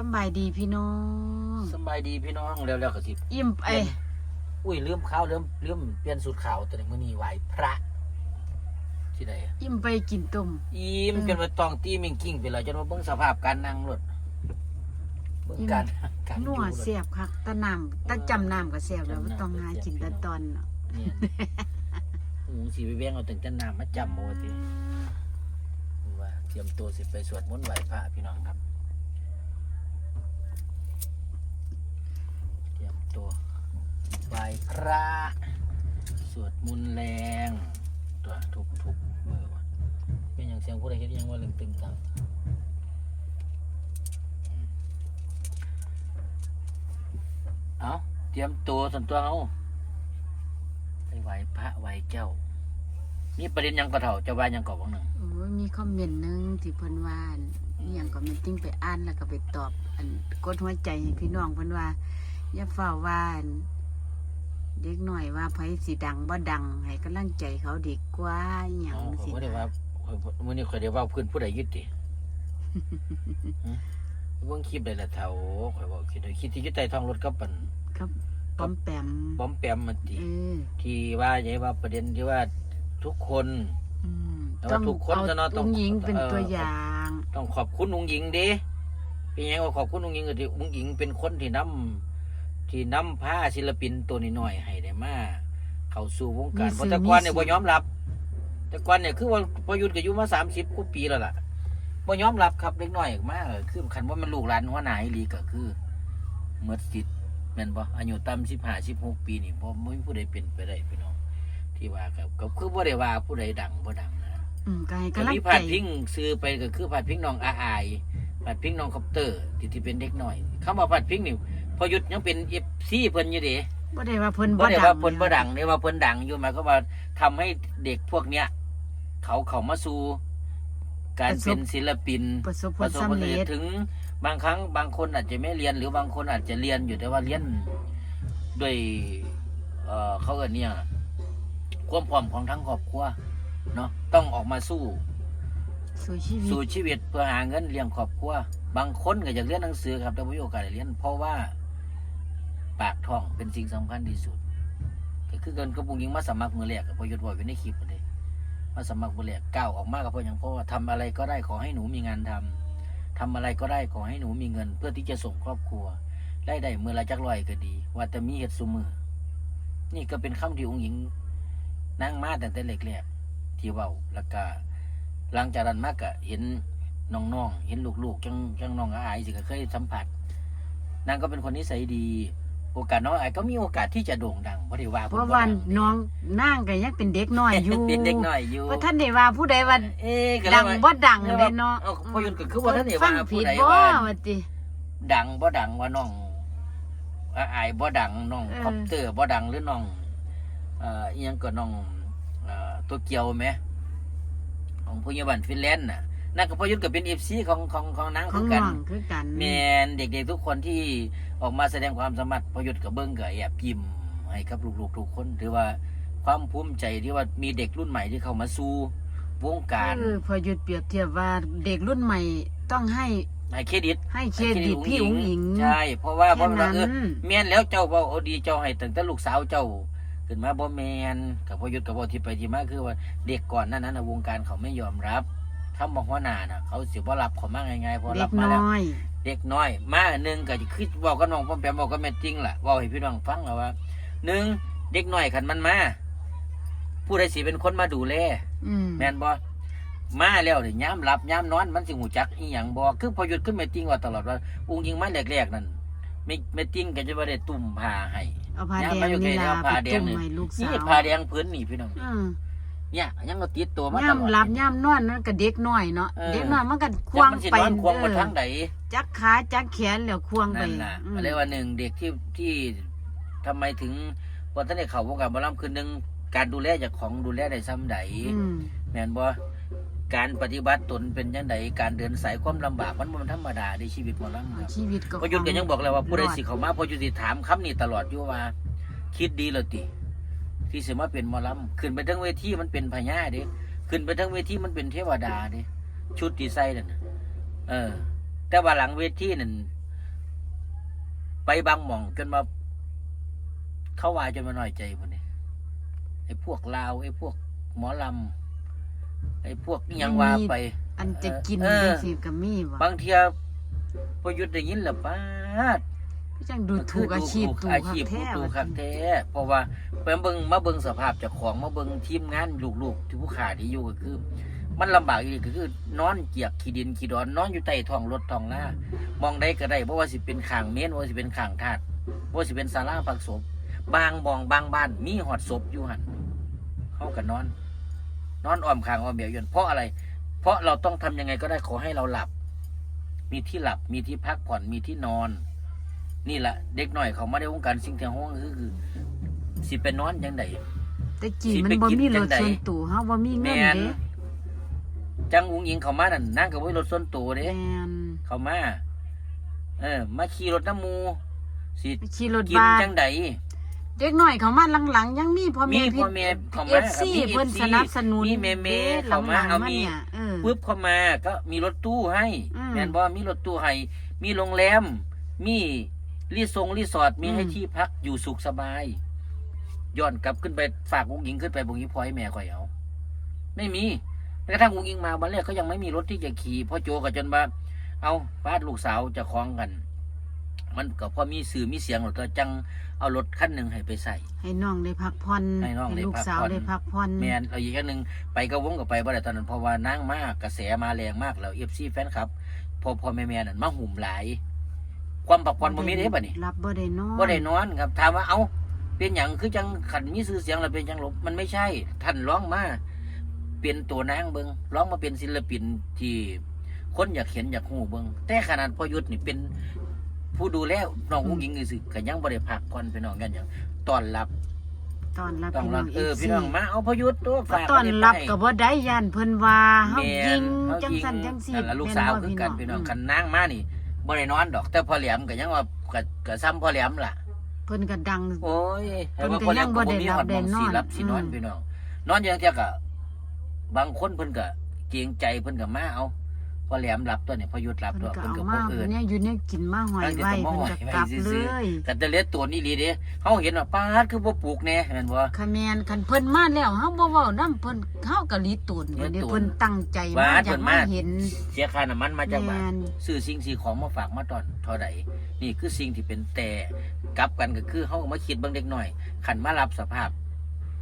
สำบายดีพี่น้องสำบายดีพี่น้องแล้วแล้วก็สิอิ่มไอเปลี่ยนอุ้ยลืมข้าวลืมลืมเปลี่ยนสูตรขาวตัวนี้มื้อนี้ไหวพระ ที่ใดอะอิ่มไปกินต้ม อิ่มอืม จนว่าตองตีมิงกิ้งไปแล้วจนว่าเบิ่งสภาพการนั่งรถเบิ่งอิ่มการการอนัยู่วรถเสียบคักตะน้ำตะจำน้ำก็เสียบแล้วจำน้ำบ่ต้องหาก็เสียบกินพี่แตะน้องตอนเนาะเนี่ยหมูสีไปแวงเอาตั้งแต่น้ำมาจำโมติว่าเตรียมตัวสิไปสวดมนต์ไหว้พระพี่น้องครับ เตรียมตัวไหว้พระ สวดมนต์แรง ตัวทุกทุกๆมือวะเป็นอย่างเสียงผู้ใดเห็นยังว่าลึงตึงตังเอาเตรียมตัวสันตัวเอาไปไหว้พระไหว้เจ้า นี่ประเด็นหยังกระเถ่าเจ้าว่าหยังก่อบ้างหนึ่งโอ้ยมีคอมเมนต์หนึงที่เพิ่นว่าอั่นอหย่างก็มันติ้งไปอ่านแล้วก็ไปตอบ อันกดหัวใจให้พี่น้องเพิ่นว่า อย่าเฝ้าว่าอั่นเด็กหน่อยว่าไผสิดังบ่ดัง ให้กำลังใจเขาดีกว่าอหย่างอ๋อผมสิไม่ได้ว่าข้อยมื่อนี้เคยได้ว่าเพื่อนผู้ใดยึดดิฮะเบิ่งคลิปได้ละเท่าข่อยบอกคิดได้คิดที่ยึดใต้ท้องรถก็ปันครับปอมแปมป้อมแปมมันติเออที่ว่าใหญ่ว่าประเด็นที่ว่าทุกคน อืมแต่ว่าทุกคนจะเนาะต้องอุ้งหญิงเป็นเอ่อตัวอย่าง ต้องขอบคุณองค์หญิงเด้เป็นยังว่าขอบคุณองค์หญิงก็ที่องค์หญิงเป็นคนที่นำ ที่นำผ้าศิลปินตัวน้อยๆให้ได้มาเข้าสู่วงการเพราะแต่ก่อนเนี่ยบ่ยอมรับ แต่ก่อนเนี่ยคือว่าประยุทธ์ก็อยู่มาสามสิบกว่าปีแล้วล่ะบ่ยอมรับครับเล็กน้อยมากคือคันว่ามันลูกหลานหัวหน้าอีหลีก็คือเมื่อสิทธิ์แม่นบ่อายุต่ำสิบห้าสิบหกปีนี่บ่บ่มีผู้ใดเป็นไปได้พี่น้องที่ว่าครับก็คือบ่ได้ว่าผู้ใดดังบ่ดังนะ อืมก็ให้ก็กำลังมีใจผาดพิงซื้อไปก็คือผาดพิงน้องอาอายผาดพิงน้องคอปเตอร์ที่ที่เป็นเด็กน้อยคำว่าผาดพิงนี่ พอหยุดยังเป็นเอฟซีเพิ่นอยู่เด้บ่ได้ว่าเพิ่นบ่บ่ได้ดังว่าเพิ่นบ่ดังได้ว่าเพิ่นดังอยู่หมายความว่าทำให้เด็กพวกเนี้ยเขาเข้ามาสู่การเป็นศิลปิน ประสบผปลระสบสำความสำเร็เร็จจถึงบางครั้งบางคนอาจจะไม่เรียนหรือบางคนอาจจะเรียนอยู่แต่ว่าเรียนด้วยเอ่อเขาเอิ้นเนี่ยความพร้อมของทั้งครอบครัวเนาะต้องออกมาสู้สู่ชีวิต สู่ชีวิตเพื่อหาเงินเลี้ยงครอบครัวบางคนก็อยากเรียนหนังสือครับแต่ไม่มีโอกาสได้เรียน เพราะว่า ปากท้องเป็นสิ่งสำคัญที่สุดก็คือกันกับปุงยิงมาสมัครมือแรกกับพอหยุดบอกอยู่ในคลิปเลยมาสมัครมือแรกก้าวออกมากับพออย่างเพราะว่าทำอะไรก็ได้ขอให้หนูมีงานทำทำอะไรก็ได้ขอให้หนูมีเงิน เพื่อที่จะส่งครอบครัวได้ได้เมื่อละจักรอยก็ดี ว่าแต่มีเหตุสุมือนี่ก็เป็นคำที่องค์หญิงนั่งมาแต่แต่เล็กๆที่เว้าแล้วก็หลังจากนั้นมากก็เห็นน้องๆเห็นลูกๆจังจังน้องอาอายสิก็เคยสัมผัสนางก็เป็นคนนิสัยดี โอกาสน้องอาอายก็มีโอกาสที่จะโด่งดังเพราะได้ว่าเพราะว่าน้องนางก็ยังเป็นเด็กน้อยอยู่เป็นเด็กน้อยอยู่เพราะท่านได้ว่าผู้ใดว่าเอ๊ะก็เลดัยงว่าบ่ดังเด้เนาะเอาพอหยุดก็คือว่าท่านได้ฟัว่างผิผู้ดใดบ่ว่าว่าติดังบ่ดังว่าน้องอาอายบ่ดังน้องเออคอปเตอร์บ่ดังหรือน้องเอ่ออีหยังก็น้องเอ่อตัวเกียวไหมของผู้ใหญ่บ้านฟินแลนด์น่ะ นั่นก็พอหยุดก็เป็น FC ของของของนางขอคืงอกัน้นองคือกันแมนเด็กๆทุกคนที่ออกมาแสดงความสามารถประยุทธ์กับเบิ้งกับแอบยิ้มให้กับลูกๆทุกคนถือว่าความภูมิใจที่ว่ามีเด็กรุ่นใหม่ที่เข้ามาสู่วงการเออพอหยุดเปรียบเทียบว่าเด็กรุ่นใหม่ต้องให้ให้เครดิต ให้เครดิตพี่อุ๋งอิง ใช่ เพราะว่าเพแค่ราะว่านั้น เออแมนแล้วเจ้าเว่าเอาดีเจ้าให้ตั้งแต่ลูกสาวเจ้า ขึ้นมาบ่แมนกับพอยุทธ์กับพอที่ไปที่มาคือว่าเด็กก่อนหนั้นนั้นน่ะวงการเขาไม่ยอมรับ ถ้ามองว่าหนาน่ะ เขาสิบ่รับเขามาง่ายๆพอเด็รักบมาแล้ว น้อย เด็กน้อย มาหนึ่งก็จะคือบอกกับน้องพ่อแปมบอกกับแม่จริงล่ะบอกให้พี่น้องฟังแล้วว่าหนึ่งเด็กน้อยขันมันมาผู้ใดสิเป็นคนมาดูแล อืมแม่นบ่มาแล้วนี่ย้ำหลับย้ำนอนมันสิหูจักอีหยังบ่คือพอหยุดขึ้นแม่จริงว่าตลอดว่าอุ้งยิงมาแรกๆนั่นไม่แม่จริงก็จะบ่ได้ตุ่มผ้าให้ เอาผ้าย่าแดมางอยู่นี่ใกล้ล่ะเอาผ้าไปแดจุ่งมนี่ให้ลูกสานี่วผ้าแดงพื้นนี่พี่น้อง อืม เนี่ยยังก็ติดตัวมาตลอดย่ำหลับย่ำนอนนั่นก็เด็กน้อยเนาะเออ เด็กน้อยมันก็คจัวากงมันสิไปนอนควงมาเออทางใดจักขาจักแขนแล้วควงไปนั่นน่ะอืมเรียกว่าหนึ่งเด็กที่ที่ทำไมถึงพอท่านได้เข้าวงการหมอลำคือหนึ่งการดูแลจากของดูแลได้ซ้ำใดอืมแม่นบ่การปฏิบัติตนเป็นยังไงการเดินสายความลำบากมันบ่ธรรมดาในชีวิตหมอลำครับชีวิตก็พอหยุดก็ยังบอกเลยว่าผู้ใดรอดสิเข้ามาพอหยุดสิถามคำนี้ตลอดอยู่ว่า คิดดีแล้วติ ที่สิมาเป็นหมอลำขึ้นไปทั้งเวทีมันเป็นพญาเด้ขึ้นไปทั้งเวทีมันเป็นเทวดาเด้ชุดที่ใส่นั่นน่ะเออ แต่ว่าหลังเวทีนั่นไปบางหม่องจนมาเขาวายจนมาหน่อยใจพุ่นนี่ไอ้พวกลาวไอ้พวกหมอลำไอ้พวกอิหยังว่าไป อันจะกินเออจังซี่ก็มีบ่บางเทียพอหยุดได้ยินแล้วป้าดพี่ จังดูถูกอาชีพถูกตู่อาคัชีพกแท้ถูกว่าคักซั่นแท้เพราะว่าไปเบิ่งมาเบิ่งสภาพเจากของมาเบิ่งทีมงานลูกๆที่ผู้ขาที่อยู่ก็คือ มันลำบากอีกก็คือนอนเกียกขี้ดินขี้ดอนนอนอยู่ใต้ท้องรถท้องหน้ามองได้ก็ได้เพราะว่าสิเป็นข้างเมนว่าสิเป็นข้างธาตุว่าสิเป็นศาลาพักศพบางบองบางบ้านมีหอดศพอยู่หันเขาก็นอน นอนอ้อมข้างอ้อมเบียวอยนเพราะอะไร เพราะเราต้องทำยังไงก็ได้ขอให้เราหลับ มีที่หลับมีที่พักผ่อนมีที่นอน นี่แหละเด็กหน่อยเขามาในวงการสิ่งที่ห้องคือคือ สิเป็นนอนยังไง แต่กี้สิมันไปบ่กินมีรจัถงใดส่วนตัวเฮาบ่มีแมเงินนเด้จังอุ้งยิงเขามานั่นนั่งกับรถส่วนตัวเด้แม่นเขามา เออ มาขี่รถน้ำหมูสิขี่รถกินบ้านจังไดเด็กน้อยเขามาหลังๆ ยังมีพ่อมีแม่พ่อแม่เขามาเอฟซีเพิ่นสนับสนุนมีแม่แม่ด้เขามาหลังๆเอามีเนี่ยเออปุ๊บเข้ามาก็มีรถตู้ให้อืมแม่นบ่มีรถตู้ให้มีโรงแรมมี รีสอร์ทรีสอร์ทมีให้อืมที่พักอยู่สุขสบาย ย้อนกลับขึ้นไปฝากอุ้งยิงขึ้นไปบุงยิงพอยแม่ข่อยเอาไม่มีแม้กระทั่งอุ้งยิงมาวันแรกเขายังไม่มีรถที่จะขี่พ่อโจกับจนมาเอาป้าดลูกสาวจะคล้องกัน มันก็พอมีสื่อมีเสียงหรอกก็จังเอารถคันหนึ่งให้ไปใส่ ให้น้องได้พักผ่อนให้น้องได้ลูกพักสาวผ่อน ได้พักผ่อนแมนเอาอีกอันหนึ่งไปก็วงกับไปบ่ได้ตอนนั้นเพราะว่านั่งมากกระแสมาแรงมากแล้วเอฟซีแฟนคลับพอพอแม่แม่นั่นมาหุ่มหลาย ความปักความบ่มีเด้บ่นี่รับบ่ได้นอนบ่ได้นอนครับ ถามว่าเอาเป็นหยังคือจังขันมีชื่อเสียงแล้วเป็นจังหลบมันไม่ใช่ ท่านร้องมาเป็นตัวนางเบิงร้องมาเป็นศิลปินที่คนอยากเห็นอยากหูเบิงแต่ขนาดพอยุทธนี่เป็นผู้ดูแลน้องผู้หญิงคือสิก็ยังบ่ได้พักผ่อนพี่น้องกันอย่างตอนรับตอนรับต้องพี่น้รัอบงเออ FC พี่น้องมาเอาพอยุทธตัวฝากตอนรับไว้ก็บ่ได้ย่านเพิ่นว่าเฮาแม่ยิงเฮาจังยิงซั่นจังซี่นั่นล่ะลูกสาวคือกันพี่น้องคันนางมานี่ บ่ได้นอนดอก แต่พอแหลมก็ยังว่าก็ก็ซ้ำพอแหลมล่ะ เพิ่นก็ดัง โอ้ยเพิ่นว่าก็พอแหลยัมงก็บ่บ่ได้มีรับฮอดหมองได้นอนสิรับสินอนอืม พี่น้องนอนอย่างเที่ยก็บางคนเพิ่นก็เกรงใจเพิ่นก็มาเอา พอแหลมรับตัวเนี่ยพอยุทธรับเพิ่นตัวก็เพิ่นเอาก็บ่มาเอิ้นเนี่ยอยู่เนี่ยกินมาหอยตั้งแต่ไว้ก็มาเพิ่นหอยก็ไว้กลับซื่เลอยกันแต่เล็ดตัวนี่ลีเด้เฮาเห็นว่าปาดคือบ่ปลูกแน่แม่นบ่คะแมนคันเพิ่นมาแล้วเฮาบ่เว้านำเพิ่นเฮาก็ลีตูนลีเดี๋ยวตูนเพิ่นตั้งใจว่ามาอเพิ่ยากนมามาเห็นเสียค่าน้ำมันมาจากบ้านแม่นซื้อสิ่งสิ่งของมาฝากมาตอนเท่าใดนี่คือสิ่งที่เป็นแต่กลับกันก็คือเฮามาคิดเบิ่งเด็กหน่อยขันมารับสภาพ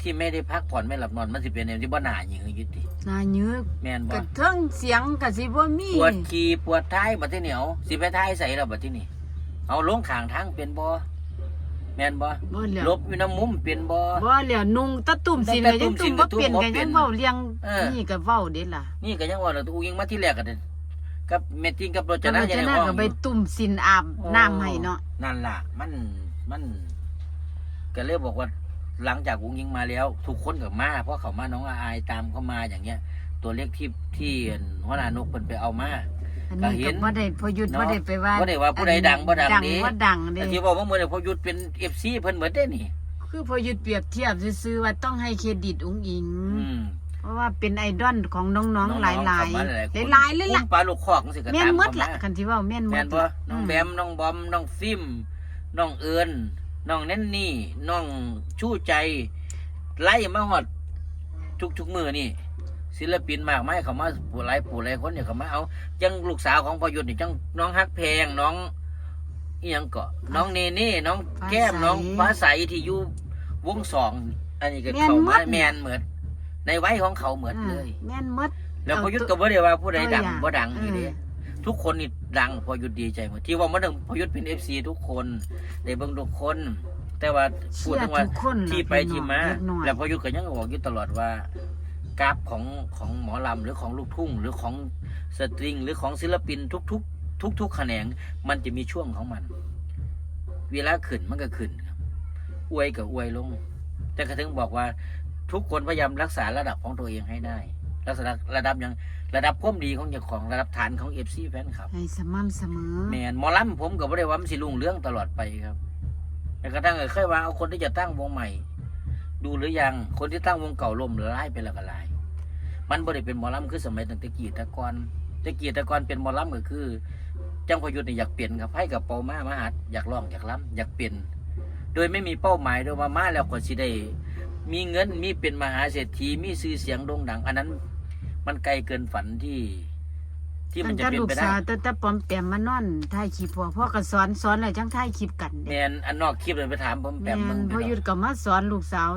ที่ไม่ได้พักผ่อนไม่หลับนอนมันสิเป็นแนวที่บ่น่าหยังอยู่ติหนาเยือกแม่นบ่กระเทิงเสียงก็สิบ่มีปวดขี้ปวดท้ายบัดทีเหนียวสิไปท้ายใส่แล้วบัดทีนี้เอาลงข้างทางเป็นบ่แม่นบ่บ่เหลียวลบอยู่น้ำมุมเป็นบ่บ่เหลียวนุ่งตะตุ่มสินแต่ก็ตุ่ยังมสิตุ่นมก็บ่เปลี่ยนตุ่มบ่ก็เป็ยันงเว้าเลี้ยงเออนี่ก็เว้าเด้ล่ะนี่ก็ยังว่าเราตูยิงมาที่แรกก็ได้กับเมตติ้งกับโรจจะนะน่ายังจะได้น่าห้องก็อไปยู่ตุ่มสินอาบน้ำให้เนาะนั่นล่ะ มันมันก็เลยบอกว่า หลังจากวงยิงมาแล้วทุกคนกับมา เพราะเขามาน้องอาอายตามเขามาอย่างเงี้ย ตัวเลขที่ที่หัวหน้านกเป็นไปเอามา อันก็นี้เห็ก็น บ่ได้พอหยุดเนาะบ่ได้ไปว่าบ่ได้ว่าผู้ใดดังบ่ดังดังเด้ บ่ดังเด้แต่ที่บอกว่าเมื่อเนี่ยพอหยุดเป็นเอฟซีเพิ่นเหมือนได้นี่คือพอหยุดเปรียบเทียบซื่อๆว่าต้องให้เครดิตอุ้งอิง อืมเพราะว่าเป็นไอดอลของน้องๆหลายน้องๆเข้มๆคนหลายๆเลยล่ะอุ้มปลาลูกคอกจังซี่ก็แม่นตามหมดเข้าละมาคันที่ว่าแม่นหมแม่ดนบ่ละน้องแบมน้องบอมน้องฟิล์มน้องเอิญ น้องแนนนี่น้องชู้ใจ ไล่มาฮอดทุกๆมือนี่ ศิลปินมากมายเขามาผู้หลายผู้หลายคนเนี่ยเขามาเอาจังลูกสาวของพอยุทธนี่จังน้องฮักแพงน้องอีหยังเกาะน้องเนเน่น้องแก้มน้องฟ้าใสที่อยู่วงสองอันนี้ก็เขามาแมนเหมือนในไว้ของเขาเหมือนเลย แม่นหมดแล้วพอยุทธก็บ่ได้ว่าผู้ใดดังตัวอย่างบ่ดังนี่เด้เออ ทุกคนนี่ดังพอยุทธดีใจหมดที่ว่ามันถึงพอยุทธเป็น FC ทุกคนได้เบิ่งทุกคน แต่ว่าพูเชื่ดอถึงว่าทุกคนล่ะที่ไปที่มาเล็กน้อยแล้วพอยุทธก็ยังบอกอยู่ตลอดว่ากราฟของของหมอลำหรือของลูกทุ่ง หรือของสตริง หรือของศิลปินทุกๆทุกๆแขนงมันจะมีช่วงของมัน เวลาขึ้นมันก็ขึ้นครับอวยกับอวยลง แต่ก็ถึงบอกว่าทุกคนพยายามรักษาระดับของตัวเองให้ได้ รักษาระดับอย่างระดับความดีของเจ้าของระดับฐานของเอฟซีแฟนคลับให้สม่ำเสมอ แมนหมอลำผมก็ไม่ได้ว่ามันสิรุ่งเรื่องตลอดไปครับแต่กระทั่งเคยว่าเอาคนที่จะตั้งวงใหม่ ดูหรือยังคนที่ตั้งวงเก่าล่มหรือไล่ไปแล้วก็ไล่มันบ่ได้เป็นหมอลำคือสมัยตั้งแต่กี้แตะกอนแตะกี้แตะกอนเป็นหมอลำก็คือ จังพยุทธ์นี่อยากเปลี่ยนครับให้กับเปามามาหัดอยากร้องอยากล้ำอยากเปลี่ยนโดยไม่มีเป้าหมายโดยว่ามาแล้วก็สิได้มีเงินมีเป็นมหาเศรษฐีมีชื่อเสียงโด่งดัง อันนั้น มันไกลเกินฝันที่ ที่มันจะตั้งแต่เป็นลูกไปได้สาวตั้งแต่ปอมแปมมานอนถ่ายคลิปพ่อพ่อก็สอนสอนแล้วจังถ่ายคลิปกันแมเด้นอันนอกคลิปเลยไปถามผมแปแม่มมึนงพ่อหยุดก็มาสอนลูกสาว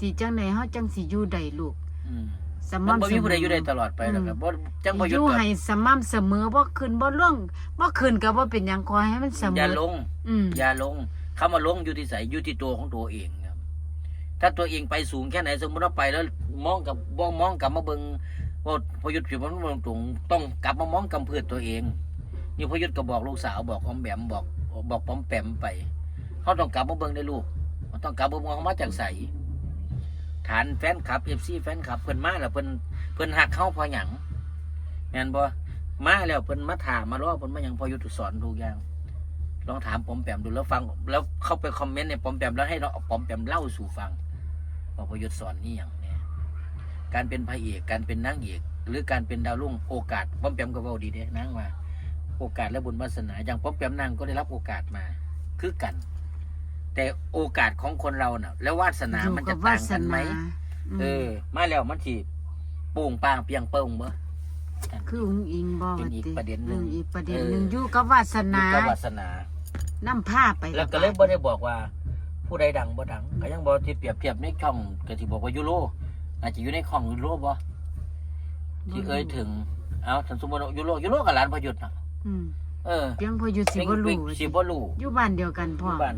สิจังไดเฮาจังสิอยู่ได้ลูกอืมสมันม่ำบ่เสมีมผู้ใดอยู่ได้ตอลอดไปหรอกครับบ่จังพอยุทยู่ธ์ก็ให้สม่ำเสมอบ่ขึ้นบ่ลงบ่ขึ้นก็บ่เป็นหยังขอให้มันเสมอย่าอลงอืมอย่าลงคำว่าลงอยู่ที่ใสอยู่ที่ตัวของตัวเองครับ ถ้าตัวเองไปสูงแค่ไหนสมมติว่าไปแล้วมองกับมองมองกลับมาเบิง ว่าพยุทธ์ผิดมันตรงต้องกลับมามองกำเพือตัวเองนี่พยุทธ์ก็บอกลูกสาวบอกออมแบมบอกบอกปอมแปมไปเขาต้องกลับมาเบิงได้ลูกเขาต้องกลับมาเบิงเขามาจากใสฐานแฟนคลับเอฟซีแฟนคลับเพิ่นมาแล้วเพิ่นเพิ่นหักเข้าพอหยังแม่นบ่มาแล้วเพิ่นมาถามมาล้อเพิ่นมาหยังพอยุทธ์สอนทุกอย่างลองถามปอมแปมดูแล้วฟัง แล้วเข้าไปคอมเมนต์ในปอมแปมแล้วให้เราเอาปอมแปมเล่าสู่ฟังว่าพยุทธ์สอนนี่อย่าง การเป็นพระเอกการเป็นนางเอกหรือการเป็นดาวรุ่งโอกาสปอมแปมก็เว้าดีเด้นางว่าโอกาสและบุญวาสนาอย่างปอมแปมนางก็ได้รับโอกาสมาคือกัน แต่โอกาสของคนเราเน่ะ แล้ววาสนาอยู่มันกัจะบต่าวางสกันไหมนาอืมเออ มาแล้วมันทีโป่งปางเปียงเปิงเบ้อคืออุ้งอิงบ่เป็นอีกประเด็นหนึ่งอืมอีกประเด็นเออหนึงอยู่กับวาสนาก็วาสนานำผ้าไปแล้วก็เลยบ่ได้บอกว่า ผู้ใดดังบ่ดังก็ยังบ่ที่เปรียบเทียบในช่องก็สิบอกว่ายูโร อาจจะอยู่ในของยูโรบ่ที่เอ่ยถึง เอาถ้าสมมุติว่ายูโรยูโรกับหลานพอหยุดน่ะอืมเออเพียงพออยู่สิบ่รู้สิบ่รู้อยู่บ้านเดียวกันพ่ออยู่บ้าน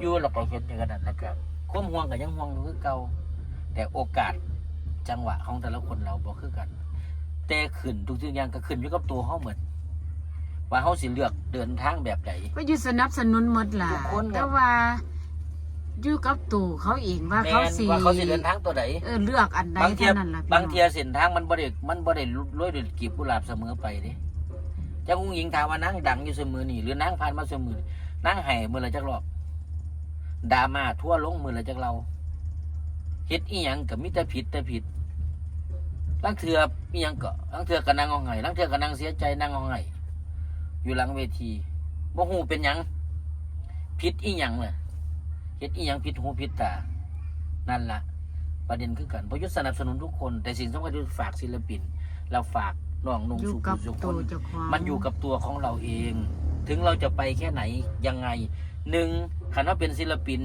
อยู่แล้วก็เฮ็ดอย่างนั้นนะครับความห่วงก็ยังห่วงอยู่คือเก่าแต่โอกาสจังหวะของแต่ละคนเราบ่คือกัน แต่ขึ้นทุกสิ่งอย่างก็ขึ้นอยู่กับตัวเฮาหมดว่าเฮาสิเลือกเดินทางแบบใดก็อยู่สนับสนุนหมดล่ะทุกคนครับแต่ว่า อยู่กับตู่เขาเองว่าแม่เขานสิว่าเขาสิเดินทางตัวใดเออเลือกอันใดบางเทียเท่านั้นล่ะพี่บางเทียน้อเส้นทางมันบ่ได้มันบ่ได้รวยด้วยกีบกุหลาบเสมอไปเด้จังอุ้งหญิงถามว่านั่งดังอยู่เสมอนี่หรือนั่งผ่านมาเสมอนี่นั่งไห้มือละจักรอบดราม่าทั่วลงมือละจักเราเฮ็ดอีหยังก็มีแต่ผิดแต่ผิดลังเทืออีหยังก็ลังเทือก็นั่งเอาไห้ลังเทือก็นั่งเสียใจนั่งเอาไห้อยู่หลังเวทีบ่ฮู้เป็นหยังผิดอีหยังน่ะ เฮ็ดอีหยังผิดหูผิดตานั่นล่ะประเด็นคือกันพยุทธสนับสนุนทุกคน แต่สิ่งสำคัญคือฝากศิลปิน เราฝากน้องนุ่งอยู่สุกัขุบสุคตู่นเจ้าของมันอยู่กับตัวของเราเอง ถึงเราจะไปแค่ไหนยังไงหนึ่งคันว่าเป็นศิลปิน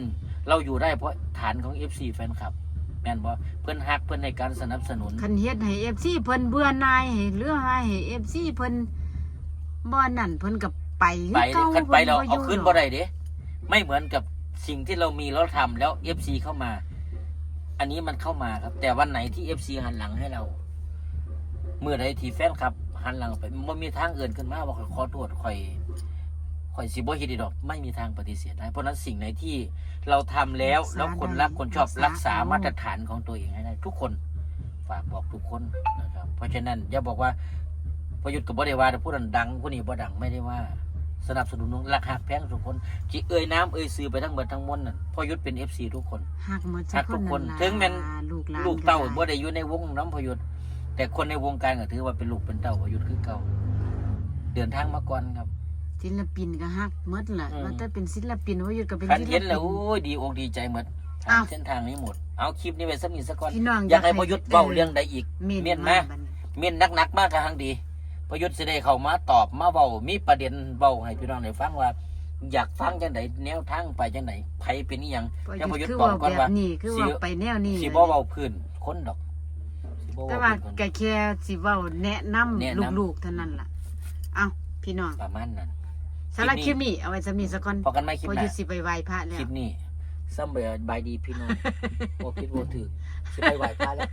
เราอยู่ได้เพราะฐานของ FC แฟนคลับแม่นบ่เพื่อนฮักเพื่อนในการสนับสนุน คันเฮ็ดให้ FC เพิ่นเบื่อหน่ายให้เรือหายให้ FC เพิ่นบ่นั่นเพิ่นก็ไปคือไปเก่าคันไปเราพิ่เอายู่ขึ้นบ่ได้เด้ไม่เหมือนกับ สิ่งที่เรามีแล้วทำแล้ว FC เข้ามา อันนี้มันเข้ามาครับ แต่วันไหนที่ FC หันหลังให้เรา เมื่อใดที่แฟนครับ หันหลังไปมันมีทางเอื่นขึ้นมาบอกขอโทษคอยคอยสิบ่เฮ็ดอีดอกไม่มีทางปฏิเสธได้เพราะฉะนั้นสิ่งไหนที่เราทำแล้วแล้วคนรักคนชอบรักษามาตรฐานของตัวเองให้ได้ ทุกคนฝากบอกทุกคนนะครับ เพราะฉะนั้นอย่าบอกว่าประยุทธ์กับบ่ได้ว่าแต่ผู้นั้นดังผู้นี้บ่ดังไม่ได้ว่า สนับสนุนรักหักแพงทุกคนที่เอ่ยน้ำเอ่ยซื้อไปทั้งหมดทั้งมวลนั่นพ่อยุทธเป็น FC ทุกคน หักหมดหักทุกคนล่ะถึงแม่น ลูกหลานลูกเต้าได้บ่ได้อยู่ในวงน้ำพยุทธแต่คนในวงการก็ถือว่าเป็นลูกเป็นเต้าพยุทธคือเก่าเดินทางมาก่อนครับ ศิลปินก็ฮักหมดล่ะอืม ว่าแต่เป็นศิลปินว่าอยู่ก็เป็นคันศิลเห็นแล้วปินโอ้ยดีอกดีใจหมดอ้าวเส้นทางนี้หมด เอาคลิปนี้ไปสักนิดสักก่อนพี่น้องอยากให้พยุทธเบ้าเรื่องใดอีก เมียนเมียนมามา บัดนี้เมียนนักๆมากกะหังดี พยุทธสิได้เข้ามาตอบมาเบามีประเด็นเบาให้พี่น้องได้ฟังว่า อยากฟังจังไดแนวทางไปจังไดไผเป็นอีหยังพอยังพยุยุททธธคือตอบว่าก่อนแบบว่านี้คือสิว่าไปแนวนี้สิเลยบ่เว้าพื้นคนดอกสิบ่แต่เว้าว่าพื้นคน ก็แค่สิเว้าแนะนำแนะนำ ลูกๆเท่านั้นล่ะ เอ้าพี่น้องประมาณนั้นสำหรับคคลิลิปปนี้นี้เอาไว้สำนีสักก่อนพอกันไหมคลิปพอหน้ายุทธสิไปไหว้พระแล้คว ลิปนี้ซ้ำเบยบายดีพี่น้องโอคิดโอถือสิไปไหวพระแล้ว